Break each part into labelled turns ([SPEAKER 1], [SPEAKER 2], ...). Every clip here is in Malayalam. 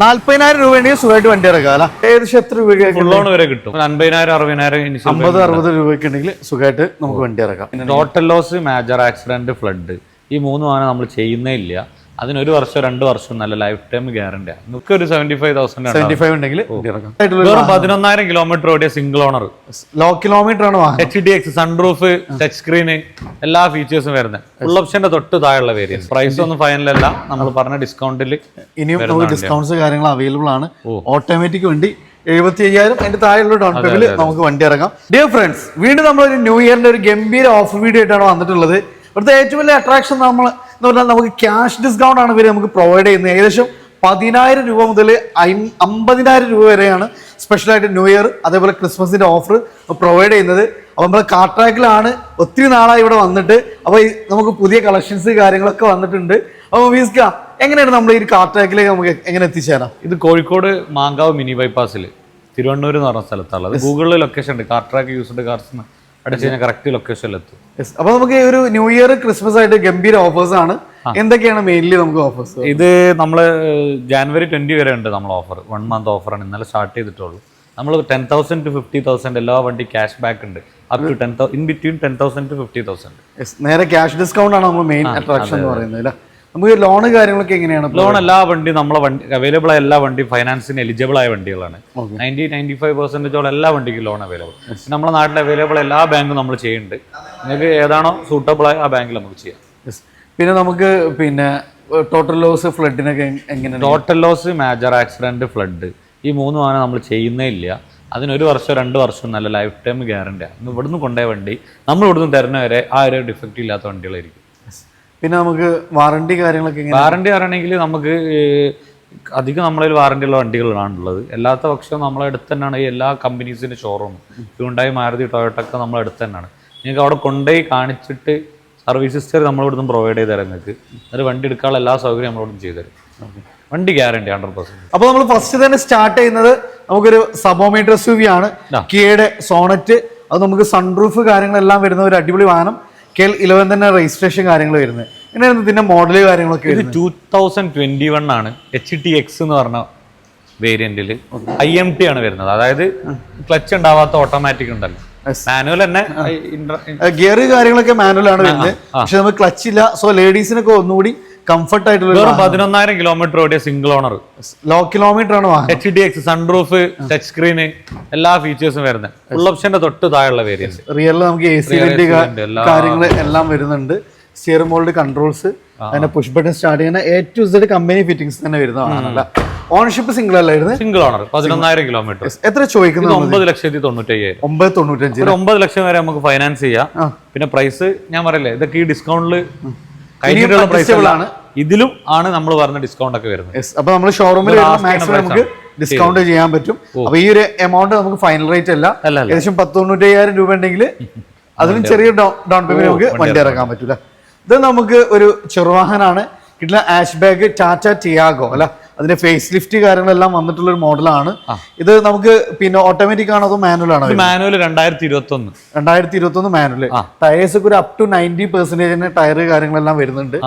[SPEAKER 1] നാല്പതിനായിരം രൂപ ഉണ്ടെങ്കിൽ സുഖമായിട്ട് വണ്ടി ഇറക്കാം അല്ല? ഏകദേശം എത്ര രൂപയ്ക്ക്
[SPEAKER 2] ലോൺ വരെ കിട്ടും. അൻപതിനായിരം അറുപതിനായിരം
[SPEAKER 1] അമ്പത് അറുപത് രൂപയ്ക്ക് ഉണ്ടെങ്കിൽ സുഖമായിട്ട് നമുക്ക് വണ്ടി ഇറക്കാം.
[SPEAKER 2] Total loss major accident flood ഈ മൂന്നുമാണ് നമ്മൾ ചെയ്യുന്നേ ഇല്ല. അതിനൊരു വർഷം രണ്ട് വർഷം നല്ല ലൈഫ് ടൈം നമുക്ക് ഒരു seventy five thousand
[SPEAKER 1] seventy five ഉണ്ടെങ്കിൽ
[SPEAKER 2] വെറും പതിനൊന്നായിരം കിലോമീറ്റർ ഓടിയ സിംഗിൾ ഓണർ
[SPEAKER 1] ലോ കിലോമീറ്റർ ആണ്
[SPEAKER 2] H D X sunroof touch screen എല്ലാ ഫീച്ചേഴ്സും വരുന്നത്. ഫുൾ ഓപ്ഷന്റെ തൊട്ട് താഴെയുള്ള വേരിയൻസ് പ്രൈസ് ഒന്നും ഫൈനൽ അല്ല. നമ്മൾ പറഞ്ഞ ഡിസ്കൗണ്ടിൽ
[SPEAKER 1] ഇനിയും ഡിസ്കൗണ്ട്സ് കാര്യങ്ങൾ അവൈലബിൾ ആണ്. ഓട്ടോമാറ്റിക് വണ്ടി എഴുപത്തി അയ്യായിരം അതിന്റെ താഴെയുള്ള ഡൗൺ പേയ്മെന്റ് നമുക്ക് വണ്ടി ഇറങ്ങാം ഡിയർ ഫ്രണ്ട്സ് വീണ്ടും നമ്മൾ ഒരു ന്യൂ ഇയറിന്റെ ഒരു ഗംഭീര ഓഫർ വീഡിയോ ആയിട്ടാണ് വന്നിട്ടുള്ളത്. ഇവിടുത്തെ ഏറ്റവും വലിയ അട്രാക്ഷൻ നമ്മൾ എന്ന് പറഞ്ഞാൽ നമുക്ക് ക്യാഷ് ഡിസ്കൗണ്ട് ആണ് ഇവർ നമുക്ക് പ്രൊവൈഡ് ചെയ്യുന്നത്. ഏകദേശം പതിനായിരം രൂപ മുതൽ അമ്പതിനായിരം രൂപ വരെയാണ് സ്പെഷ്യലായിട്ട് ന്യൂ ഇയർ അതേപോലെ ക്രിസ്മസിന്റെ ഓഫർ പ്രൊവൈഡ് ചെയ്യുന്നത്. അപ്പോൾ നമ്മൾ കാട്രാക്കിലാണ് ഒത്തിരി നാളായി ഇവിടെ വന്നിട്ട് അപ്പോൾ നമുക്ക് പുതിയ കളക്ഷൻസ് കാര്യങ്ങളൊക്കെ വന്നിട്ടുണ്ട്. അപ്പോൾ വീസ്ക എങ്ങനെയാണ് നമ്മൾ ഈ കാട്രാക്കിലേക്ക് നമുക്ക് എങ്ങനെ എത്തിച്ചേരാം?
[SPEAKER 2] ഇത് കോഴിക്കോട് മാങ്കാവ് മിനി ബൈപ്പാസിൽ തിരുവണ്ണൂർ എന്ന് പറഞ്ഞ സ്ഥലത്താണുള്ളത് ഗൂഗിളിൽ ലൊക്കേഷൻ ഉണ്ട്. കാർ ട്രാക്ക് യൂസ്ഡ് കാർസ് അടിച്ച് കഴിഞ്ഞാൽ കറക്റ്റ് ലൊക്കേഷനിൽ എത്തും.
[SPEAKER 1] അപ്പൊ നമുക്ക് ഒരു ന്യൂ ഇയർ ക്രിസ്മസ് ആയിട്ട് ഗംഭീര ഓഫേഴ്സ് ആണ്. എന്തൊക്കെയാണ് മെയിൻലി നമുക്ക് ഓഫേഴ്സ്
[SPEAKER 2] ഇത് നമ്മൾ ജാനുവരി ട്വന്റി വരെ ഉണ്ട് നമ്മൾ ഓഫർ വൺ മന്ത് ഓഫർ ആണ്. ഇന്നലെ സ്റ്റാർട്ട് ചെയ്തിട്ടുള്ളൂ. നമ്മൾ ten thousand to fifty thousand എല്ലാ വണ്ടി ക്യാഷ് ബാക്ക് ഉണ്ട്. Up to ten in between ten thousand to fifty thousand
[SPEAKER 1] നേരെ ക്യാഷ് ഡിസ്കൗണ്ട് ആണ് നമ്മൾ മെയിൻ അട്രാക്ഷൻ എന്ന് പറയുന്നത് അല്ലേ? നമുക്ക് ലോണ് കാര്യങ്ങളൊക്കെ എങ്ങനെയാണ്
[SPEAKER 2] ലോൺ എല്ലാ വണ്ടി നമ്മളെ വണ്ടി അവൈലബിൾ ആയ എല്ലാ വണ്ടി ഫൈനാൻസിന് എലിജിബിൾ ആയ വണ്ടികളാണ്. നയന്റി നയന്റി ഫൈവ് പെർസെന്റേജോളം എല്ലാ വണ്ടിക്കും ലോൺ അവൈലബിൾ നമ്മുടെ നാട്ടിൽ അവൈലബിൾ എല്ലാ ബാങ്കും നമ്മൾ ചെയ്യുന്നുണ്ട്. നിങ്ങൾക്ക് ഏതാണോ സൂട്ടബിൾ ആയ ആ ബാങ്കിൽ നമുക്ക് ചെയ്യാം.
[SPEAKER 1] യെസ് പിന്നെ നമുക്ക് പിന്നെ ടോട്ടൽ ലോസ് ഫ്ലഡിനൊക്കെ എങ്ങനെ
[SPEAKER 2] total loss major accident flood ഈ മൂന്നുമാണ് നമ്മൾ ചെയ്യുന്നേ ഇല്ല. അതിനൊരു വർഷം രണ്ട് വർഷം നല്ല ലൈഫ് ടൈം ഗ്യാരണ്ടിയാണ് ഇന്ന് ഇവിടുന്ന് കൊണ്ടുപോയ വണ്ടി നമ്മൾ ഇവിടുന്ന് തരുന്ന വരെ ആ ഒരു ഡിഫക്റ്റ് ഇല്ലാത്ത വണ്ടികളായിരിക്കും.
[SPEAKER 1] പിന്നെ നമുക്ക് വാറണ്ടി കാര്യങ്ങളൊക്കെ എങ്ങനെ?
[SPEAKER 2] വാറണ്ടി പറയണമെങ്കിൽ നമുക്ക് അധികം നമ്മളിൽ വാറണ്ടി ഉള്ള വണ്ടികളാണ് ഉള്ളത്. അല്ലാത്ത പക്ഷം നമ്മളെ അടുത്ത് തന്നെയാണ് ഈ എല്ലാ കമ്പനീസിന്റെ ഷോറൂം ഹ്യൂണ്ടായി മാരുതി ടൊയോട്ടൊക്കെ നമ്മളെ അടുത്ത് തന്നെയാണ്. നിങ്ങൾക്ക് അവിടെ കൊണ്ടുപോയി കാണിച്ചിട്ട് സർവീസ് ഹിസ്റ്ററി നമ്മളിവിടുന്ന് പ്രൊവൈഡ് ചെയ്ത് തരാം നിങ്ങൾക്ക്. എന്നിട്ട് വണ്ടി എടുക്കാനുള്ള എല്ലാ സൗകര്യം നമ്മളോടും ചെയ്തു തരും. വണ്ടി ഗ്യാരണ്ടി ഹൺഡ്രഡ് പെർസെന്റ്
[SPEAKER 1] അപ്പോൾ നമ്മൾ ഫസ്റ്റ് തന്നെ സ്റ്റാർട്ട് ചെയ്യുന്നത് നമുക്കൊരു സബോമീറ്റർ എസ് ആണ്. കിയയുടെ സോണറ്റ് അത് നമുക്ക് സൺറൂഫ് കാര്യങ്ങളെല്ലാം വരുന്ന ഒരു അടിപൊളി വാഹനം. കെ ഇലവൻ തന്നെ രജിസ്ട്രേഷൻ കാര്യങ്ങൾ വരുന്നത്. എങ്ങനെയായിരുന്നു ഇതിന്റെ മോഡൽ കാര്യങ്ങളൊക്കെ
[SPEAKER 2] ഇത് ടൂ തൗസൻഡ് ട്വന്റി വൺ ആണ്. എച്ച് ടി എക്സ് എന്ന് പറഞ്ഞ വേരിയന്റിൽ ഐ എം ടി ആണ് വരുന്നത്. അതായത് ക്ലച്ച് ഉണ്ടാവാത്ത ഓട്ടോമാറ്റിക് ഉണ്ടല്ലോ. മാനുവൽ തന്നെ
[SPEAKER 1] ഗിയർ കാര്യങ്ങളൊക്കെ മാനുവൽ ആണ് വരുന്നത്. പക്ഷെ നമുക്ക് ക്ലച്ച് ഇല്ല. സോ ലേഡീസിനൊക്കെ ഒന്നുകൂടി കംഫർട്ട് ആയിട്ടുള്ള
[SPEAKER 2] പതിനൊന്നായിരം കിലോമീറ്റർ ഓടിയ സിംഗിൾ ഓണർ
[SPEAKER 1] ലോ കിലോമീറ്റർ ആണ്
[SPEAKER 2] H D X sunroof touch screen എല്ലാ ഫീച്ചേഴ്സും വരുന്നത്. ഫുൾ ഓപ്ഷന്റെ തൊട്ട് താഴെയുള്ള വേരിയന്റ്
[SPEAKER 1] റിയലിൽ നമുക്ക് എ സി കാര്യങ്ങൾ എല്ലാം വരുന്നുണ്ട്. സ്റ്റിയർ മോൾഡ് കൺട്രോൾസ് അതിന്റെ പുഷ് ബട്ടൺ സ്റ്റാർട്ട് ചെയ്യുന്ന A to Z company fittings തന്നെ വരുന്നതാണല്ല ഓണർഷിപ്പ് സിംഗിൾ അല്ലായിരുന്നു
[SPEAKER 2] സിംഗിൾ ഓണർ പതിനൊന്നായിരം കിലോമീറ്റർ
[SPEAKER 1] എത്ര ചോദിക്കുന്നത്
[SPEAKER 2] ഒമ്പത് ലക്ഷത്തി തൊണ്ണൂറ്റയ്യായിരം.
[SPEAKER 1] ഒമ്പത് തൊണ്ണൂറ്റഞ്ച്
[SPEAKER 2] ഒമ്പത് ലക്ഷം വരെ നമുക്ക് ഫൈനാൻസ് ചെയ്യാം. പിന്നെ പ്രൈസ് ഞാൻ പറയല്ലേ ഇതൊക്കെ ഈ ഡിസ്കൗണ്ടിൽ കഴിഞ്ഞിട്ടുള്ള പ്രൈസ്
[SPEAKER 1] ആണ്.
[SPEAKER 2] ഇതിലും ആണ് നമ്മൾ പറഞ്ഞ ഡിസ്കൗണ്ട് ഒക്കെ വരുന്നത്.
[SPEAKER 1] അപ്പൊ നമ്മൾ ഷോറൂമിൽ മാക്സിമം നമുക്ക് ഡിസ്കൗണ്ട് ചെയ്യാൻ പറ്റും. അപ്പൊ ഈ ഒരു എമൗണ്ട് നമുക്ക് ഫൈനൽ റേറ്റ് അല്ല. ഏകദേശം പത്ത് തൊണ്ണൂറ്റയ്യായിരം രൂപ ഉണ്ടെങ്കിൽ അതിലും ചെറിയ ഡൗൺ പേയ്മെന്റ് നമുക്ക് വണ്ടി ഇറക്കാൻ പറ്റൂല. ഇത് നമുക്ക് ഒരു ചെറുവാഹനാണ്. കിട്ടുന്ന ആഷ് ബാഗ് ടാറ്റ ടിയാഗോ അല്ല. അതിന്റെ ഫേസ് ലിഫ്റ്റ് കാര്യങ്ങളെല്ലാം വന്നിട്ടുള്ള ഒരു മോഡലാണ് ഇത് നമുക്ക് പിന്നെ ഓട്ടോമാറ്റിക് ആണോ അതോ മാനുവൽ ആണോ
[SPEAKER 2] മാനുവൽ രണ്ടായിരത്തി ഇരുപത്തി ഒന്ന്
[SPEAKER 1] രണ്ടായിരത്തി ഇരുപത്തി ഒന്ന് മാനുവൽ ടയേഴ്സ് ഒക്കെ ഒരു അപ് ടു നയന്റി പെർസെന്റേജിന് ടയർ കാര്യങ്ങളെല്ലാം വരുന്നുണ്ട്.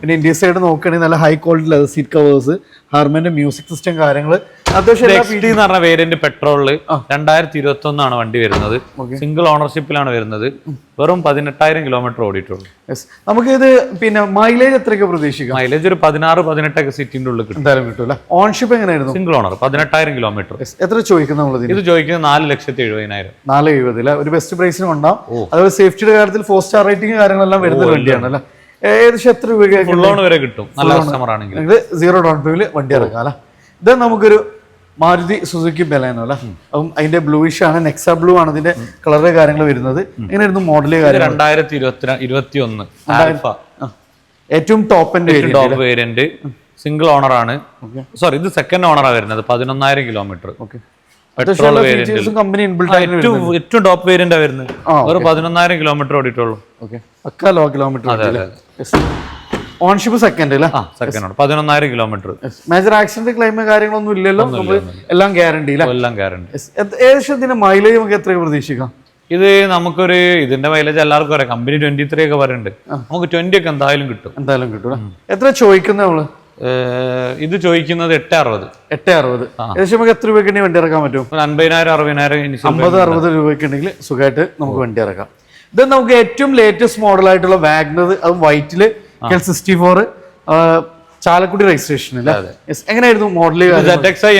[SPEAKER 1] പിന്നെ ഇന്ത്യ സൈഡ് നോക്കുകയാണെങ്കിൽ നല്ല high quality leather seat covers ഹാർമന്റെ music system കാര്യങ്ങൾ അത്യാവശ്യം
[SPEAKER 2] പറഞ്ഞ വേരിയന്റ് പെട്രോളിൽ രണ്ടായിരത്തി ഇരുപത്തി ഒന്നാണ് വണ്ടി വരുന്നത്. സിംഗിൾ ഓണർഷിപ്പിലാണ് വരുന്നത്. വെറും പതിനെട്ടായിരം കിലോമീറ്റർ ഓടിയിട്ടുള്ളൂ.
[SPEAKER 1] നമുക്ക് ഇത് പിന്നെ മൈലേജ് എത്രയൊക്കെ പ്രതീക്ഷിക്കാം?
[SPEAKER 2] മൈലേജ് ഒരു പതിനാറ് പതിനെട്ടൊക്കെ സിറ്റിന്റെ ഉള്ളിൽ കിട്ടും.
[SPEAKER 1] എന്തായാലും കിട്ടൂല ഓൺഷിപ്പ് എങ്ങനെയായിരുന്നു?
[SPEAKER 2] സിംഗിൾ ഓണർ പതിനെട്ടായിരം കിലോമീറ്റർ.
[SPEAKER 1] എത്ര ചോദിക്കും നമ്മൾ ഇതിന്
[SPEAKER 2] ഇത് ചോദിക്കുന്നത് നാല് ലക്ഷത്തി എഴുപതിനായിരം.
[SPEAKER 1] നാല് എഴുപതില്ല ഒരു ബെസ്റ്റ് പ്രൈസിന് ഉണ്ടാവും അതുപോലെ സേഫ്റ്റിയുടെ കാര്യത്തിൽ ഫോർ സ്റ്റാർ റേറ്റിംഗ് കാര്യങ്ങളെല്ലാം വരുന്ന വണ്ടിയാണ് അല്ലേ? ഏകദേശം എത്ര രൂപ
[SPEAKER 2] വരെ കിട്ടും. നല്ല കസ്റ്റമർ ആണെങ്കിൽ.
[SPEAKER 1] സീറോ ഡൗൺ പേയ്മെന്റ് വണ്ടി ഇറക്കാം അല്ലേ? ഇത് നമുക്കൊരു മാരുതി സുസുക്കി ബെലേനോ അല്ല? അപ്പം അതിന്റെ ബ്ലൂയിഷ് ആണ് നെക്സ ബ്ലൂ ആണ് അതിന്റെ കളറ് കാര്യങ്ങൾ വരുന്നത്. എങ്ങനെയായിരുന്നു മോഡൽ
[SPEAKER 2] രണ്ടായിരത്തി ഇരുപത്തി ഒന്ന്
[SPEAKER 1] ഏറ്റവും top
[SPEAKER 2] top variant single owner ആണ്. സോറി ഇത് സെക്കൻഡ് ഓണറാണ് വരുന്നത് പതിനൊന്നായിരം കിലോമീറ്റർ പെട്രോൾ വേരിയന്റ്
[SPEAKER 1] കമ്പനി
[SPEAKER 2] ഏറ്റവും ഏറ്റവും ടോപ്പ് വേരിയന്റ് വരുന്നത്. ഒരു പതിനൊന്നായിരം കിലോമീറ്റർ ഓടിയിട്ടുള്ളൂ.
[SPEAKER 1] പക്ക ലോ കിലോമീറ്റർ ഓൺഷിപ്പ് സെക്കൻഡ് അല്ലേ?
[SPEAKER 2] സെക്കൻഡ് പതിനൊന്നായിരം കിലോമീറ്റർ
[SPEAKER 1] മേജർ ആക്സിഡന്റ് ക്ലെയിം കാര്യങ്ങളൊന്നും ഇല്ലല്ലോ. നമ്മൾ എല്ലാം ഗ്യാരണ്ടി
[SPEAKER 2] എല്ലാം ഗ്യാരണ്ടി.
[SPEAKER 1] ഏകദേശം ഇതിന്റെ മൈലേജ് നമുക്ക് എത്രയൊക്കെ പ്രതീക്ഷിക്കാം?
[SPEAKER 2] ഇത് നമുക്കൊരു ഇതിന്റെ മൈലേജ് എല്ലാവർക്കും അറിയാം. കമ്പനി ട്വന്റി ത്രീ ഒക്കെ പറയുന്നുണ്ട്. നമുക്ക് ട്വന്റി ഒക്കെ എന്തായാലും കിട്ടും.
[SPEAKER 1] എന്തായാലും കിട്ടും എത്ര ചോദിക്കുന്നത്
[SPEAKER 2] നമ്മൾ ഇത് ചോദിക്കുന്നത് എട്ട് അറുപത്
[SPEAKER 1] എട്ട് അറുപത് ഏകദേശം നമുക്ക് എത്ര രൂപയ്ക്ക് വണ്ടി ഇറക്കാൻ പറ്റും?
[SPEAKER 2] അൻപതിനായിരം അറുപതിനായിരം
[SPEAKER 1] അമ്പത് അറുപത് രൂപയ്ക്ക് ഉണ്ടെങ്കിൽ സുഖമായിട്ട് നമുക്ക് വണ്ടി ഇറക്കാം. ഇത് നമുക്ക് ഏറ്റവും ലേറ്റസ്റ്റ് മോഡലായിട്ടുള്ള വാഗ്നർ അത് വൈറ്റിൽ KL sixty four Chalakudy registration അല്ലേ. എങ്ങനെയായിരുന്നു മോഡൽ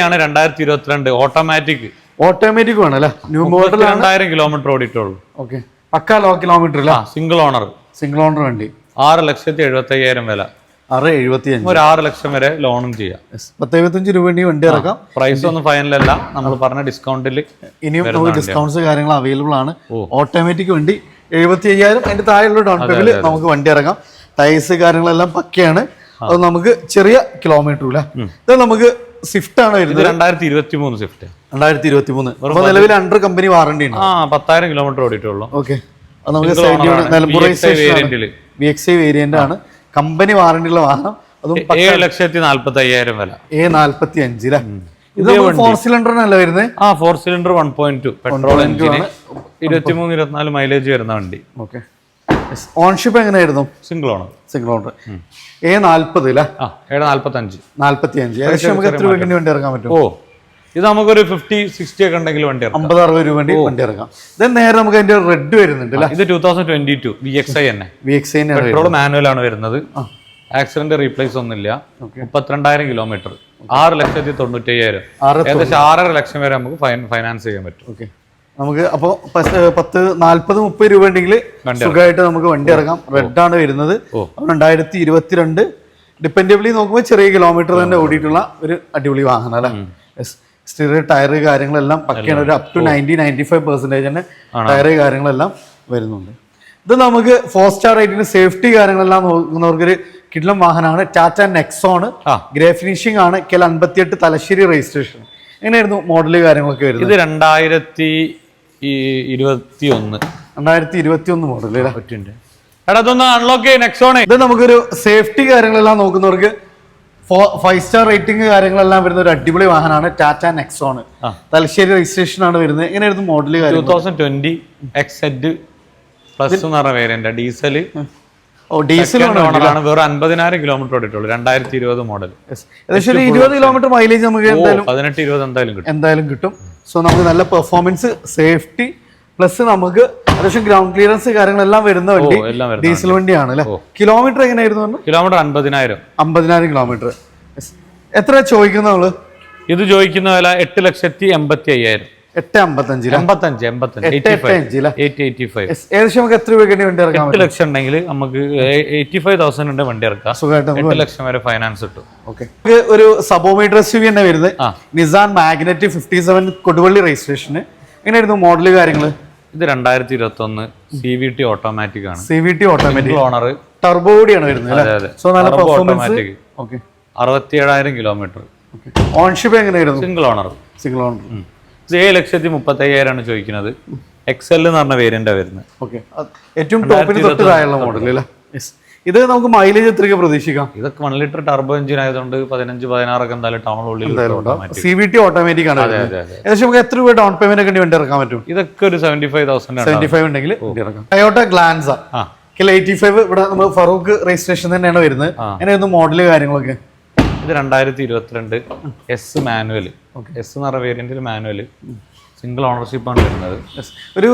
[SPEAKER 2] ആണ് രണ്ടായിരത്തി ഇരുപത്തിരണ്ട് ഓട്ടോമാറ്റിക്
[SPEAKER 1] ഓട്ടോമാറ്റിക് വേണം അല്ലേ? ന്യൂ മോഡൽ
[SPEAKER 2] രണ്ടായിരം കിലോമീറ്റർ ഓടിയിട്ടുള്ളൂ.
[SPEAKER 1] ഓക്കെ പക്കാ ലോ കിലോമീറ്റർ അല്ല
[SPEAKER 2] സിംഗിൾ ഓണർ
[SPEAKER 1] സിംഗിൾ ഓണർ വണ്ടി.
[SPEAKER 2] ആറ് ലക്ഷത്തി എഴുപത്തി അയ്യായിരം വില.
[SPEAKER 1] ആറ് എഴുപത്തി അഞ്ച്
[SPEAKER 2] ഒരു ആറ് ലക്ഷം വരെ ലോണും ചെയ്യാം.
[SPEAKER 1] പത്ത് എഴുപത്തഞ്ച് രൂപ വേണ്ടി വണ്ടി ഇറക്കാം.
[SPEAKER 2] പ്രൈസ് ഒന്നും ഫൈനലല്ല നമ്മൾ പറഞ്ഞ ഡിസ്കൗണ്ടിൽ
[SPEAKER 1] ഇനിയും നമുക്ക് ഡിസ്കൗണ്ട്സ് കാര്യങ്ങൾ അവൈലബിൾ ആണ്. ഓട്ടോമാറ്റിക് വണ്ടി എഴുപത്തി അയ്യായിരം അതിന്റെ താഴെയുള്ള ഡൗൺ പേയ്മെന്റ് നമുക്ക് വണ്ടി ഇറങ്ങാം ടൈസ് കാര്യങ്ങളെല്ലാം പക്കയാണ്. അത് നമുക്ക് ചെറിയ കിലോമീറ്റർ ഇല്ല ഇത് നമുക്ക് സ്വിഫ്റ്റ് ആണ് വരുന്നത്.
[SPEAKER 2] രണ്ടായിരത്തി ഇരുപത്തി മൂന്ന് സ്വിഫ്റ്റ്
[SPEAKER 1] രണ്ടായിരത്തി ഇരുപത്തി മൂന്ന് അപ്പൊ നിലവിൽ അണ്ടർ കമ്പനി വാറണ്ടി ഉണ്ട്.
[SPEAKER 2] ആ പത്തായിരം കിലോമീറ്റർ ഓടിയിട്ടുള്ളൂ.
[SPEAKER 1] ഓക്കെ അത് നമുക്ക്
[SPEAKER 2] Single
[SPEAKER 1] സൈഡ്
[SPEAKER 2] owner ആണ്.
[SPEAKER 1] നിലമ്പൂർ
[SPEAKER 2] VXI variant ൽ.
[SPEAKER 1] വി എക്സ് ഐ വേരിയന്റ് ആണ്. കമ്പനി വാറണ്ടി ഉള്ള വാഹനം അതും
[SPEAKER 2] ഏഴ് ലക്ഷത്തി നാല്പത്തി അയ്യായിരം വില
[SPEAKER 1] എ നാല്പത്തി അഞ്ചില ഇത് ഫോർ സിലിണ്ടറിനല്ല വരുന്നത്
[SPEAKER 2] ആ four cylinder one point two petrol എഞ്ചിന് ഇരുപത്തിമൂന്ന് ഇരുപത്തിനാല് മൈലേജ് വരുന്ന വണ്ടി.
[SPEAKER 1] ഓക്കെ ഓൺഷിപ്പ് എങ്ങനെയായിരുന്നു?
[SPEAKER 2] സിംഗിൾ ഓണർ
[SPEAKER 1] സിംഗിൾ ഓണർ എ നാല്പത് അല്ലേ
[SPEAKER 2] ഏഴ് നാൽപ്പത്തി അഞ്ച്
[SPEAKER 1] നാല്പത്തി അഞ്ച് ഏകദേശം നമുക്ക് എത്ര രൂപയ്ക്ക് വണ്ടി ഇറക്കാൻ പറ്റും?
[SPEAKER 2] ഓ ഇത് നമുക്കൊരു ഫിഫ്റ്റി സിക്സ്റ്റി ഒക്കെ ഉണ്ടെങ്കിൽ വണ്ടി
[SPEAKER 1] അമ്പത് അറുപത് രൂപ വേണ്ടി വണ്ടി ഇറക്കാം. ഇത് നേരെ നമുക്ക് അതിന്റെ റെഡ് വരുന്നുണ്ട്
[SPEAKER 2] ഇത് two thousand twenty two V X I തന്നെ
[SPEAKER 1] V X I
[SPEAKER 2] petrol manual ആണ് വരുന്നത്. ആക്സിഡന്റ് റീപ്ലേസ് ഒന്നുമില്ല. മുപ്പത്തിരണ്ടായിരം കിലോമീറ്റർ ആറ് ലക്ഷത്തി തൊണ്ണൂറ്റി അയ്യായിരം ഏകദേശം ആറര ലക്ഷം വരെ നമുക്ക് ഫൈനാൻസ് ചെയ്യാൻ പറ്റും.
[SPEAKER 1] ഓക്കെ നമുക്ക് അപ്പോൾ പത്ത് നാല്പത് മുപ്പത് രൂപ ഉണ്ടെങ്കിൽ സുഖമായിട്ട് നമുക്ക് വണ്ടി ഇറങ്ങാം. റെഡ് ആണ് വരുന്നത്. രണ്ടായിരത്തി ഇരുപത്തിരണ്ട് ഡിപ്പെൻഡബിളി നോക്കുമ്പോൾ ചെറിയ കിലോമീറ്റർ തന്നെ ഓടിയിട്ടുള്ള ഒരു അടിപൊളി വാഹനം അല്ലേ? സ്റ്റീറിയ ടയർ കാര്യങ്ങളെല്ലാം പക്കയാണ്. ഒരു up to ninety ninety five percentage തന്നെ ടയർ കാര്യങ്ങളെല്ലാം വരുന്നുണ്ട്. ഇത് നമുക്ക് ഫോർ സ്റ്റാർ റേറ്റിന് സേഫ്റ്റി കാര്യങ്ങളെല്ലാം നോക്കുന്നവർക്കൊരു കിഡ്ലം വാഹനമാണ്. ടാറ്റ നെക്സോൺ ഗ്രേ ഫിനിഷിംഗ് ആണ്. കെൽ അൻപത്തിയെട്ട് തലശ്ശേരി രജിസ്ട്രേഷൻ എങ്ങനെയായിരുന്നു മോഡൽ കാര്യങ്ങളൊക്കെ വരുന്നത്?
[SPEAKER 2] ഇത് രണ്ടായിരത്തി ഇരുപത്തി ഒന്ന്
[SPEAKER 1] രണ്ടായിരത്തി ഇരുപത്തി ഒന്ന് മോഡൽ അല്ലേ
[SPEAKER 2] പറ്റുണ്ട്. എടാ അതൊന്ന് അൺലോക്ക് നെക്സോണേ
[SPEAKER 1] ഇത് നമുക്കൊരു സേഫ്റ്റി കാര്യങ്ങളെല്ലാം നോക്കുന്നവർക്ക് ഫൈവ് സ്റ്റാർ റേറ്റിംഗ് കാര്യങ്ങളെല്ലാം വരുന്ന ഒരു അടിപൊളി വാഹനമാണ് ടാറ്റ നെക്സോൺ. തലശ്ശേരി രജിസ്ട്രേഷൻ ആണ് വരുന്നത് എങ്ങനെയായിരുന്നു മോഡൽ
[SPEAKER 2] ടൂ തൗസൻഡ് ട്വന്റി എക്സെറ്റ് പ്ലസ് എന്ന് പറഞ്ഞ വേരിയന്റ് ഡീസൽ
[SPEAKER 1] ഓ ഡീസൽ
[SPEAKER 2] ആണ്. വെറും അൻപതിനായിരം കിലോമീറ്റർ ഓടിയിട്ടുള്ളൂ. രണ്ടായിരത്തി ഇരുപത് മോഡൽ
[SPEAKER 1] ഏകദേശം ഇരുപത് കിലോമീറ്റർ മൈലേജ് നമുക്ക് എന്തായാലും
[SPEAKER 2] പതിനെട്ട് ഇരുപത് എന്തായാലും കിട്ടും.
[SPEAKER 1] എന്തായാലും കിട്ടും. സോ നമുക്ക് നല്ല പെർഫോമൻസ് സേഫ്റ്റി പ്ലസ് നമുക്ക് അത്യാവശ്യം ഗ്രൗണ്ട് ക്ലിയറൻസ് കാര്യങ്ങളെല്ലാം വരുന്ന വണ്ടി. ഡീസൽ വണ്ടിയാണ് അല്ലേ? കിലോമീറ്റർ എങ്ങനെയായിരുന്നു
[SPEAKER 2] കിലോമീറ്റർ അൻപതിനായിരം.
[SPEAKER 1] അമ്പതിനായിരം കിലോമീറ്റർ എത്ര ചോദിക്കുന്നത് നമ്മൾ?
[SPEAKER 2] ഇത് ചോദിക്കുന്ന വില എട്ട് ലക്ഷത്തി എൺപത്തി അയ്യായിരം.
[SPEAKER 1] എട്ട് അമ്പത്തഞ്ച്
[SPEAKER 2] ഫൈവ്.
[SPEAKER 1] ഏകദേശം നമുക്ക് എത്ര രൂപയ്ക്ക് വണ്ടി ഇറക്കാം
[SPEAKER 2] എട്ട് ലക്ഷം ഉണ്ടെങ്കിൽ നമുക്ക് എയ്റ്റി ഫൈവ് തൗസൻഡ് ഉണ്ട് വണ്ടി ഇറക്കാം.
[SPEAKER 1] സുഖമായിട്ട്
[SPEAKER 2] എട്ട് ലക്ഷം വരെ ഫൈനാൻസ് കിട്ടും.
[SPEAKER 1] ഓക്കെ. ഒരു സബോമീറ്റർ എസ് യു വി തന്നെ വരുന്നത്? Nissan Magnite fifty seven Koduvally registration എങ്ങനെയായിരുന്നു മോഡൽ കാര്യങ്ങൾ?
[SPEAKER 2] ഇത് രണ്ടായിരത്തി ഇരുപത്തി ഒന്ന് സി വി ടി ഓട്ടോമാറ്റിക് ആണ്
[SPEAKER 1] C V T automatic
[SPEAKER 2] owner
[SPEAKER 1] turbo കൂടിയാണ് വരുന്നത് സോ നല്ല പെർഫോമൻസ്. ഓക്കെ
[SPEAKER 2] അറുപത്തി ഏഴായിരം കിലോമീറ്റർ
[SPEAKER 1] ഓൺഷിപ്പ് എങ്ങനെയായിരുന്നു
[SPEAKER 2] സിംഗിൾ ഓണർ
[SPEAKER 1] സിംഗിൾ ഓൺ
[SPEAKER 2] ഇത് ഏഴ് ലക്ഷത്തി മുപ്പത്തി അയ്യായിരമാണ് ചോദിക്കുന്നത്. എക്സൽ എന്ന് പറഞ്ഞ വേരിയന്റാ വരുന്നത്.
[SPEAKER 1] ഓക്കെ ഏറ്റവും ടോപ്പിന് തൊട്ട് താഴെയുള്ള മോഡൽ അല്ലേ? ഇത് നമുക്ക് മൈലേജ് എത്രയ്ക്ക് പ്രതീക്ഷിക്കാം?
[SPEAKER 2] ഇതൊക്കെ വൺ ലിറ്റർ ടർബോ എഞ്ചിൻ ആയതുകൊണ്ട് പതിനഞ്ച് പതിനാറൊക്കെ എന്തായാലും ടൗണിനുള്ളിൽ
[SPEAKER 1] സി വി ടി ഓട്ടോമാറ്റിക് ആണ്. ഏകദേശം നമുക്ക് എത്ര രൂപ ഡൗൺ പേയ്മെന്റ് ഒക്കെ വേണ്ടി ഇറക്കാൻ പറ്റും?
[SPEAKER 2] ഇതൊക്കെ ഒരു seventy five thousand
[SPEAKER 1] seventy five ഉണ്ടെങ്കിൽ ടയോട്ട ഗ്ലാൻസ എയ്റ്റി ഫൈവ് ഇവിടെ നമ്മൾ ഫറൂഖ് രജിസ്ട്രേഷൻ തന്നെയാണ് വരുന്നത്. അങ്ങനെയായിരുന്നു മോഡൽ കാര്യങ്ങളൊക്കെ?
[SPEAKER 2] ഇത് രണ്ടായിരത്തി ഇരുപത്തിരണ്ട് എസ് മാനുവൽ എസ് എന്ന് പറഞ്ഞ വേരിയന്റിൽ മാനുവൽ സിംഗിൾ ഓണർഷിപ്പ് ആണ് വരുന്നത്.
[SPEAKER 1] ഒരു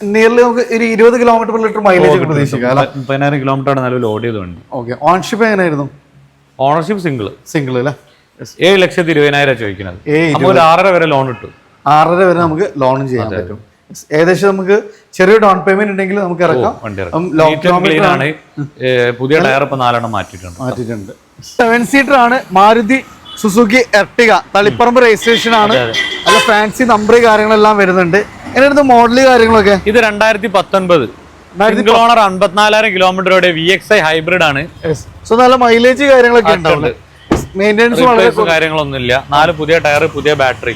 [SPEAKER 1] നിയർലി നമുക്ക് ഒരു ഇരുപത് കിലോമീറ്റർ പെർ ലിറ്റർ മൈലേജ് പ്രതീക്ഷിക്കാം അല്ലേ?
[SPEAKER 2] മുപ്പതിനായിരം കിലോമീറ്റർ ആണ് നിലവിൽ ഓടിയത് വേണ്ടി
[SPEAKER 1] ഓക്കെ ഓൺഷിപ്പ് എങ്ങനെയായിരുന്നു?
[SPEAKER 2] ഓണർഷിപ്പ് സിംഗിൾ
[SPEAKER 1] സിംഗിൾ അല്ലേ?
[SPEAKER 2] ഏഴ് ലക്ഷത്തി ഇരുപതിനായിരം ചോദിക്കുന്നത്. ഒരു ആറര വരെ ലോൺ ഇട്ടു.
[SPEAKER 1] ആറര വരെ നമുക്ക് ലോൺ ചെയ്യാൻ പറ്റും. ഏകദേശം നമുക്ക് ചെറിയ ഡൗൺ പേയ്മെന്റ് ഉണ്ടെങ്കിൽ നമുക്ക് ഇറക്കാം.
[SPEAKER 2] പുതിയ ടയർ ഇപ്പൊ നാലെണ്ണം മാറ്റിയിട്ടുണ്ട്.
[SPEAKER 1] മാറ്റിയിട്ടുണ്ട്. സെവൻ സീറ്റർ ആണ്. Maruti Suzuki Ertiga Taliparamba registration ആണ് അല്ല ഫാൻസി നമ്പർ കാര്യങ്ങളെല്ലാം വരുന്നുണ്ട്. എങ്ങനെയായിരുന്നു മോഡൽ കാര്യങ്ങളൊക്കെ?
[SPEAKER 2] ഇത് രണ്ടായിരത്തി പത്തൊൻപത് സിംഗിൾ ഓണർ അൻപത്തിനാലായിരം കിലോമീറ്ററോടെ വി എക്സ് ഐ ഹൈബ്രിഡ് ആണ്.
[SPEAKER 1] സോ നല്ല മൈലേജ് കാര്യങ്ങളൊക്കെ ഉണ്ടാവും മെയിന്റെനൻസ് വളരെ
[SPEAKER 2] ഇല്ല കാര്യങ്ങളൊന്നുമില്ല. നാല് പുതിയ ടയർ പുതിയ ബാറ്ററി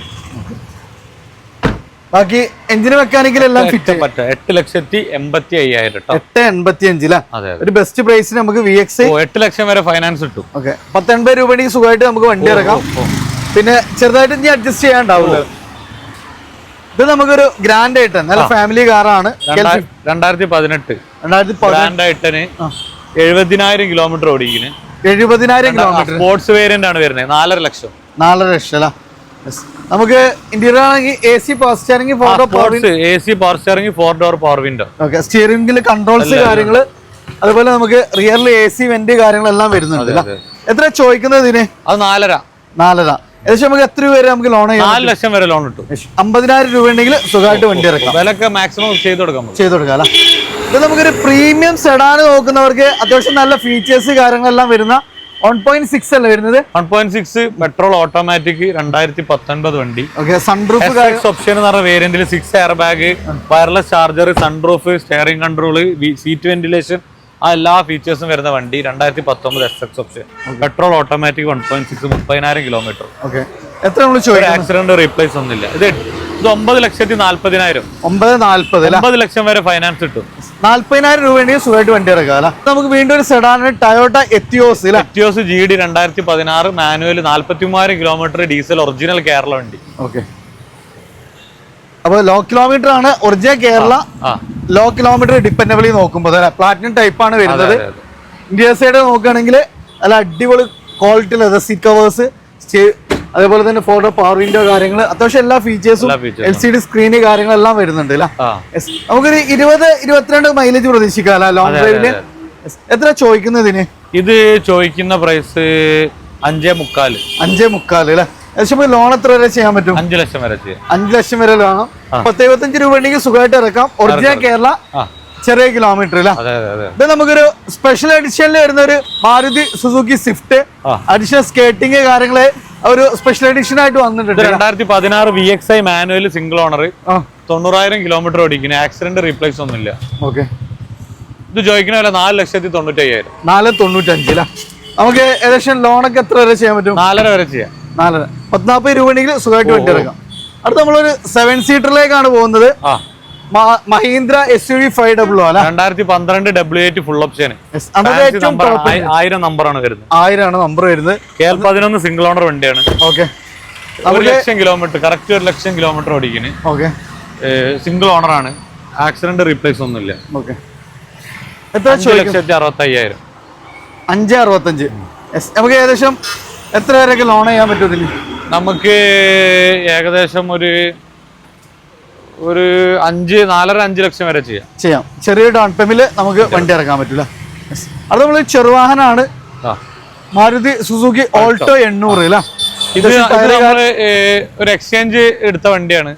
[SPEAKER 1] ബാക്കി എഞ്ചിന് മെക്കാനിക്കലെല്ലാം ഫിറ്റ്
[SPEAKER 2] എട്ട് ലക്ഷത്തി എൺപത്തി അയ്യായിരം
[SPEAKER 1] എട്ട് എൺപത്തി അഞ്ചിലാ ഒരു ബെസ്റ്റ് പ്രൈസിന് നമുക്ക് വി എക്സ്
[SPEAKER 2] എട്ട് ലക്ഷം വരെ ഫൈനാൻസ് കിട്ടും.
[SPEAKER 1] ഓക്കെ. പത്തൊൻപത് രൂപയുടെ സുഖമായിട്ട് നമുക്ക് വണ്ടി ഇറക്കാം. പിന്നെ ചെറുതായിട്ട് ഇനി അഡ്ജസ്റ്റ് ചെയ്യാണ്ടാവില്ല ഇത് നമുക്കൊരു ഗ്രാൻഡ് ആയിട്ട് നല്ല ഫാമിലി കാറാണ്
[SPEAKER 2] രണ്ടായിരത്തി പതിനെട്ട്.
[SPEAKER 1] രണ്ടായിരത്തി പതി-
[SPEAKER 2] ഐട്ടന് എഴുപതിനായിരം കിലോമീറ്റർ ഓടിക്കുന്നു
[SPEAKER 1] എഴുപതിനായിരം കിലോമീറ്റർ
[SPEAKER 2] സ്പോർട്സ് വേരിയന്റ് ആണ് വരുന്നത് നാലര ലക്ഷം.
[SPEAKER 1] നാലര ലക്ഷം അല്ല? നമുക്ക് ഇന്റീരിയർ ആണെങ്കിൽ A C power steering door power
[SPEAKER 2] A C power steering four door power window
[SPEAKER 1] okay സ്റ്റിയറിംഗിൽ controls കാര്യങ്ങൾ. അതുപോലെ നമുക്ക് റിയറിൽ എ സി വെന്റ് കാര്യങ്ങളെല്ലാം വരുന്നുണ്ട് എത്ര ചോദിക്കുന്നത് ഇതിന്?
[SPEAKER 2] അത് നാലര.
[SPEAKER 1] നാലര. ഏകദേശം നമുക്ക് എത്ര രൂപ വരെ നമുക്ക് ലോൺ ചെയ്യാം
[SPEAKER 2] നാല് ലക്ഷം വരെ ലോൺ കിട്ടും.
[SPEAKER 1] അമ്പതിനായിരം രൂപ ഉണ്ടെങ്കിൽ സുഖമായിട്ട് വണ്ടി ഇറക്കാം.
[SPEAKER 2] വിലക്ക് മാക്സിമം ചെയ്ത് കൊടുക്കാം
[SPEAKER 1] ചെയ്ത് കൊടുക്കാം അല്ലേ? ഇത് നമുക്കൊരു പ്രീമിയം സെഡാൻ നോക്കുന്നവർക്ക് അത്യാവശ്യം നല്ല ഫീച്ചേഴ്സ് കാര്യങ്ങളെല്ലാം വരുന്ന വൺ പോയിന്റ് സിക്സ് അല്ലേ വരുന്നത്?
[SPEAKER 2] One point six petrol automatic രണ്ടായിരത്തി പത്തൊൻപത് വണ്ടി.
[SPEAKER 1] സൺറൂഫ്
[SPEAKER 2] ഓപ്ഷൻ എന്ന് പറഞ്ഞ വേരിയന്റിൽ six air bag wireless charger sunroof steering control seat ventilation ആ എല്ലാ ഫീച്ചേഴ്സും വരുന്ന വണ്ടി. രണ്ടായിരത്തി പത്തൊമ്പത് S X option petrol automatic one point six മുപ്പതിനായിരം കിലോമീറ്റർ
[SPEAKER 1] ഓക്കെ എത്ര നമ്മൾ
[SPEAKER 2] ഒരു ആക്സിഡന്റ് റീപ്ലേസ് ഒന്നുമില്ല. ഇത് ഇത് ഒമ്പത് ലക്ഷത്തി നാല്പതിനായിരം.
[SPEAKER 1] ഒമ്പത് നാല്പത്
[SPEAKER 2] ഒമ്പത് ലക്ഷം വരെ ഫൈനാൻസ് കിട്ടും.
[SPEAKER 1] നാല്പതിനായിരം രൂപ ഉണ്ടെങ്കിൽ സുഖമായിട്ട് വണ്ടി ഇറക്കാം നമുക്ക് വീണ്ടും ഒരു sedan Toyota Etios
[SPEAKER 2] Etios G D രണ്ടായിരത്തി പതിനാറ് മാനുവൽ നാല്പത്തി മൂവായിരം കിലോമീറ്റർ ഡീസൽ ഒറിജിനൽ കേരള വണ്ടി.
[SPEAKER 1] ഓക്കെ അപ്പോൾ ലോ കിലോമീറ്റർ ആണ് original Kerala low kilometre dependably നോക്കുമ്പോൾ അല്ലെ? പ്ലാറ്റിനം ടൈപ്പ് ആണ് വരുന്നത്. ഇന്ത്യ സൈഡ് നോക്കുകയാണെങ്കിൽ അല്ല അടിപൊളി ക്വാളിറ്റി ലെതർ സീറ്റ് കവേഴ്സ് അതേപോലെ തന്നെ ഫോട്ടോ പവർ വിൻഡോ കാര്യങ്ങൾ അത്യാവശ്യം എല്ലാ ഫീച്ചേഴ്സും എൽ സി ഡി സ്ക്രീന് കാര്യങ്ങളെല്ലാം വരുന്നുണ്ട് നമുക്കൊരു ഇരുപത് ഇരുപത്തിരണ്ട് മൈലേജ് പ്രതീക്ഷിക്കാം അല്ല ലോങ് ഡ്രൈവിൽ എത്ര ചോദിക്കുന്നതിന്
[SPEAKER 2] ഇത് ചോദിക്കുന്ന പ്രൈസ് അഞ്ചേ മുക്കാൽ.
[SPEAKER 1] അഞ്ചേ മുക്കാൽ അല്ലെ ഏകദേശം ലോൺ എത്ര വരെ ചെയ്യാൻ പറ്റും?
[SPEAKER 2] അഞ്ചു ലക്ഷം വരെ ചെയ്യാം.
[SPEAKER 1] അഞ്ചു ലക്ഷം വരെ ലോൺ പത്ത് എഴുപത്തഞ്ച് രൂപ ഉണ്ടെങ്കിൽ സുഖമായിട്ട് ഇറക്കാം. ഒറിജിനൽ കേരള ചെറിയ കിലോമീറ്റർ ഇത് നമുക്കൊരു സ്പെഷ്യൽ എഡിഷനിൽ വരുന്ന ഒരു മാരുതി സുസുക്കി സ്വിഫ്റ്റ്. അഡീഷണൽ സ്കേട്ടിങ് കാര്യങ്ങൾ ഒരു സ്പെഷ്യൽ എഡിഷൻ ആയിട്ട് വന്നിട്ടുണ്ട്.
[SPEAKER 2] രണ്ടായിരത്തി പതിനാറ് V X I manual single owner തൊണ്ണൂറായിരം കിലോമീറ്റർ ഓടിക്കുന്നു. ആക്സിഡന്റ് റീപ്ലേസ് ഒന്നുമില്ല.
[SPEAKER 1] ഓക്കെ.
[SPEAKER 2] ഇത് ചോദിക്കുന്ന പോലെ നാല് ലക്ഷത്തി തൊണ്ണൂറ്റി അയ്യായിരം
[SPEAKER 1] നാല് തൊണ്ണൂറ്റി അല്ലേ നമുക്ക് ഏകദേശം ലോണൊക്കെ എത്ര വരെ ചെയ്യാൻ പറ്റും?
[SPEAKER 2] നാലര വരെ ചെയ്യാം.
[SPEAKER 1] നാലര. പത്നാപ്പത് രൂപ ഉണ്ടെങ്കിൽ സുഖമായിട്ട് വണ്ടി ഇറങ്ങാം അടുത്ത നമ്മളൊരു സെവൻ സീറ്ററിലേക്കാണ് പോകുന്നത്.
[SPEAKER 2] ആ.
[SPEAKER 1] Mahindra S U five double അല്ല?
[SPEAKER 2] രണ്ടായിരത്തി പന്ത്രണ്ട് ഡബ്ല്യു എയ്റ്റ് ഫുൾ ഓപ്ഷൻ. ആയിരം നമ്പറാണ് വരുന്നത്.
[SPEAKER 1] ആയിരമാണ് നമ്പർ വരുന്നത്.
[SPEAKER 2] കെ എൽ പതിനൊന്ന് സിംഗിൾ ഓണർ വണ്ടിയാണ്.
[SPEAKER 1] ഓക്കെ
[SPEAKER 2] ഒരു ലക്ഷം കിലോമീറ്റർ കറക്റ്റ് ഒരു ലക്ഷം കിലോമീറ്റർ ഓടിക്കുന്നത്
[SPEAKER 1] ഓക്കെ
[SPEAKER 2] സിംഗിൾ ഓണർ ആണ്. ആക്സിഡന്റ് റീപ്ലേസ് ഒന്നുമില്ല.
[SPEAKER 1] ഓക്കെ എത്ര
[SPEAKER 2] ലക്ഷത്തി അറുപത്തി അയ്യായിരം
[SPEAKER 1] അഞ്ച് അറുപത്തഞ്ച്. നമുക്ക് ഏകദേശം എത്ര വരെയൊക്കെ ലോൺ ചെയ്യാൻ പറ്റും
[SPEAKER 2] നമുക്ക് ഏകദേശം ഒരു ഒരു അഞ്ച് നാലര അഞ്ച് ലക്ഷം വരെ ചെയ്യാം.
[SPEAKER 1] ചെയ്യാം. ചെറിയ ഡൗൺ പേയ്മെന്റ് നമുക്ക് വണ്ടി ഇറക്കാൻ പറ്റില്ല അത് നമ്മൾ ചെറുവാഹനാണ്. മാരുതി സുസുക്കി ഓൾട്ടോ എണ്ണൂറ് അല്ല?
[SPEAKER 2] ഇത് ഒരു എക്സ്ചേഞ്ച് എടുത്ത വണ്ടിയാണ്.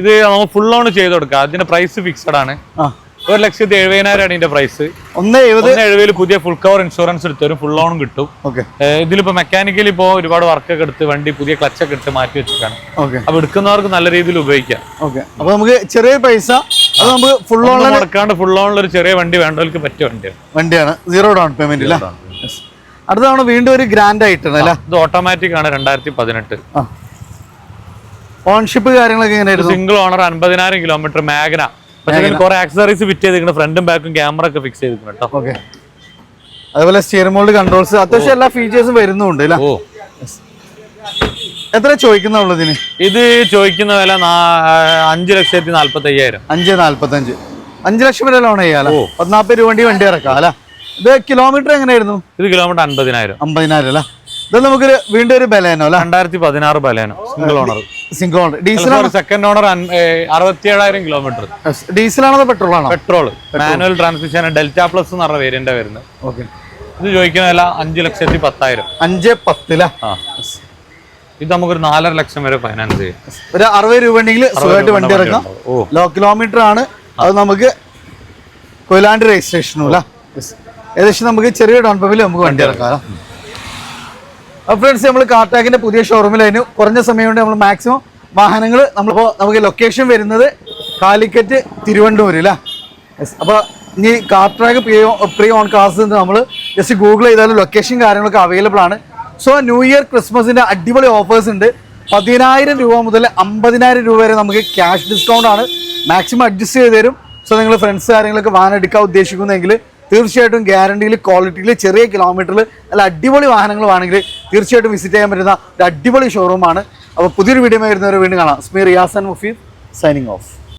[SPEAKER 2] ഇത് നമ്മൾ ഫുൾ ഓൺ ചെയ്ത് കൊടുക്കാം. അതിന്റെ പ്രൈസ് ഫിക്സഡ് ആണ്. ഒരു ലക്ഷത്തി എഴുപതിനായിരമാണ് ഇതിന്റെ പ്രൈസ്
[SPEAKER 1] ഒന്ന് എഴുപത്
[SPEAKER 2] ഒന്ന് എഴുപതിൽ പുതിയ ഫുൾ കവർ ഇൻഷുറൻസ് എടുത്ത് വരും ഫുൾ ലോൺ കിട്ടും. ഇതിലിപ്പോ മെക്കാനിക്കലി ഇപ്പോ ഒരുപാട് വർക്കൊക്കെ എടുത്ത് വണ്ടി പുതിയ ക്ലച്ച് ഒക്കെ എടുത്ത് മാറ്റി വെച്ചിട്ടാണ്
[SPEAKER 1] ഓക്കെ.
[SPEAKER 2] അപ്പൊ എടുക്കുന്നവർക്ക് നല്ല രീതിയിൽ ഉപയോഗിക്കാം.
[SPEAKER 1] ഓക്കെ. അപ്പൊ നമുക്ക് ചെറിയ പൈസ അത് നമുക്ക് ഫുൾ ലോൺ
[SPEAKER 2] എടുക്കാണ്ട് ഫുൾ ലോണിൽ ഒരു ചെറിയ വണ്ടി വേണ്ടവർക്ക് പറ്റിയ വണ്ടിയാണ്.
[SPEAKER 1] വണ്ടിയാണ്. സീറോ ഡൗൺ പേയ്മെന്റ് ഇല്ല. അടുത്ത തവണ വീണ്ടും ഒരു ഗ്രാൻഡ് ആയിട്ടാണ് അല്ല?
[SPEAKER 2] ഇത് ഓട്ടോമാറ്റിക് ആണ് രണ്ടായിരത്തി പതിനെട്ട്
[SPEAKER 1] ഓൺഷിപ്പ് കാര്യങ്ങളൊക്കെ എങ്ങനെയായിരുന്നു?
[SPEAKER 2] സിംഗിൾ ഓണർ അൻപതിനായിരം കിലോമീറ്റർ മാഗ്ന പക്ഷേ കുറെ ആക്സസറീസ് ഫിറ്റ് ചെയ്തിരിക്കണം ഫ്രണ്ടും ബാക്കും ക്യാമറ ഒക്കെ ഫിക്സ് ചെയ്തിരിക്കണം കേട്ടോ.
[SPEAKER 1] ഓക്കെ. അതുപോലെ സ്റ്റിയറിംഗ് മോൾഡ് കൺട്രോൾസ് അത്യാവശ്യം എല്ലാ ഫീച്ചേഴ്സും വരുന്നുണ്ട്
[SPEAKER 2] ഓ.
[SPEAKER 1] എത്ര ചോദിക്കുന്നുള്ളൂ ഇതിന്?
[SPEAKER 2] ഇത് ചോദിക്കുന്ന വില അഞ്ച് ലക്ഷത്തി നാല്പത്തി അയ്യായിരം
[SPEAKER 1] അഞ്ച് നാല്പത്തി അഞ്ച് ലക്ഷം വരെ ലോൺ ചെയ്യാലോ പതിനാൽപ്പത് രൂപ വണ്ടി വണ്ടി ഇറക്കാം അല്ല? ഇത് കിലോമീറ്റർ എങ്ങനെയായിരുന്നു?
[SPEAKER 2] ഇത് കിലോമീറ്റർ അമ്പതിനായിരം
[SPEAKER 1] അമ്പതിനായിരം അല്ല? ഇത് നമുക്കൊരു വീണ്ടും ഒരു ബലേനോ അല്ല?
[SPEAKER 2] രണ്ടായിരത്തി പതിനാറ് Baleno. Single owner
[SPEAKER 1] single owner diesel
[SPEAKER 2] second owner അറുപത്തിയേഴായിരം kilometre
[SPEAKER 1] diesel ആണോ പെട്രോൾ ആണോ
[SPEAKER 2] petrol manual transmission Delta plus എന്ന് പറഞ്ഞ വേരിയന്റ് വരുന്നത്.
[SPEAKER 1] ഓക്കെ
[SPEAKER 2] ഇത് ചോദിക്കുന്നതല്ല അഞ്ച് ലക്ഷത്തി പത്തായിരം.
[SPEAKER 1] അഞ്ച് പത്തില
[SPEAKER 2] ഇത് നമുക്കൊരു നാലര ലക്ഷം വരെ ഫൈനാൻസ് ചെയ്യാം.
[SPEAKER 1] ഒരു അറുപത് രൂപ ഉണ്ടെങ്കിൽ സുഖമായിട്ട് വണ്ടി.
[SPEAKER 2] ഓ.
[SPEAKER 1] ലോ കിലോമീറ്റർ ആണ്. അത് നമുക്ക് കൊയിലാണ്ട് രജിസ്ട്രേഷനും അല്ല ഏകദേശം നമുക്ക് ചെറിയ ഡൗൺ പേയ്മെന്റ് നമുക്ക് വണ്ടി ഇറക്കാം ഫ്രണ്ട്സ് നമ്മൾ കാർട്ടാക്കിന്റെ പുതിയ ഷോറൂമിലായിരുന്നു കുറഞ്ഞ സമയം കൊണ്ട് നമ്മൾ മാക്സിമം വാഹനങ്ങൾ നമ്മളിപ്പോൾ നമുക്ക് ലൊക്കേഷൻ വരുന്നത് കാലിക്കറ്റ് തിരുവനന്തപുരം അല്ലേ അപ്പോൾ ഇനി Cartrack pre pre owned cars നമ്മൾ ജസ്റ്റ് ഗൂഗിൾ ചെയ്താലും ലൊക്കേഷൻ കാര്യങ്ങളൊക്കെ അവൈലബിൾ ആണ്. സോ ന്യൂ ഇയർ ക്രിസ്മസിന്റെ അടിപൊളി ഓഫേഴ്സ് ഉണ്ട്. പതിനായിരം രൂപ മുതൽ അമ്പതിനായിരം രൂപ വരെ നമുക്ക് ക്യാഷ് ഡിസ്കൗണ്ട് ആണ്. മാക്സിമം അഡ്ജസ്റ്റ് ചെയ്ത് തരും. സോ നിങ്ങൾ ഫ്രണ്ട്സ് കാര്യങ്ങളൊക്കെ വാഹനം എടുക്കാൻ ഉദ്ദേശിക്കുന്നെങ്കിൽ തീർച്ചയായിട്ടും ഗ്യാരണ്ടിയിൽ ക്വാളിറ്റിയിൽ ചെറിയ കിലോമീറ്ററിൽ നല്ല അടിപൊളി വാഹനങ്ങൾ വേണമെങ്കിൽ തീർച്ചയായിട്ടും വിസിറ്റ് ചെയ്യാൻ പറ്റുന്ന ഒരു അടിപൊളി ഷോറൂമാണ് അപ്പോൾ പുതിയൊരു വീഡിയോ വരുന്നവരെ വീണ്ടും കാണാം. Sameer റിയാസൻ Mufeed signing of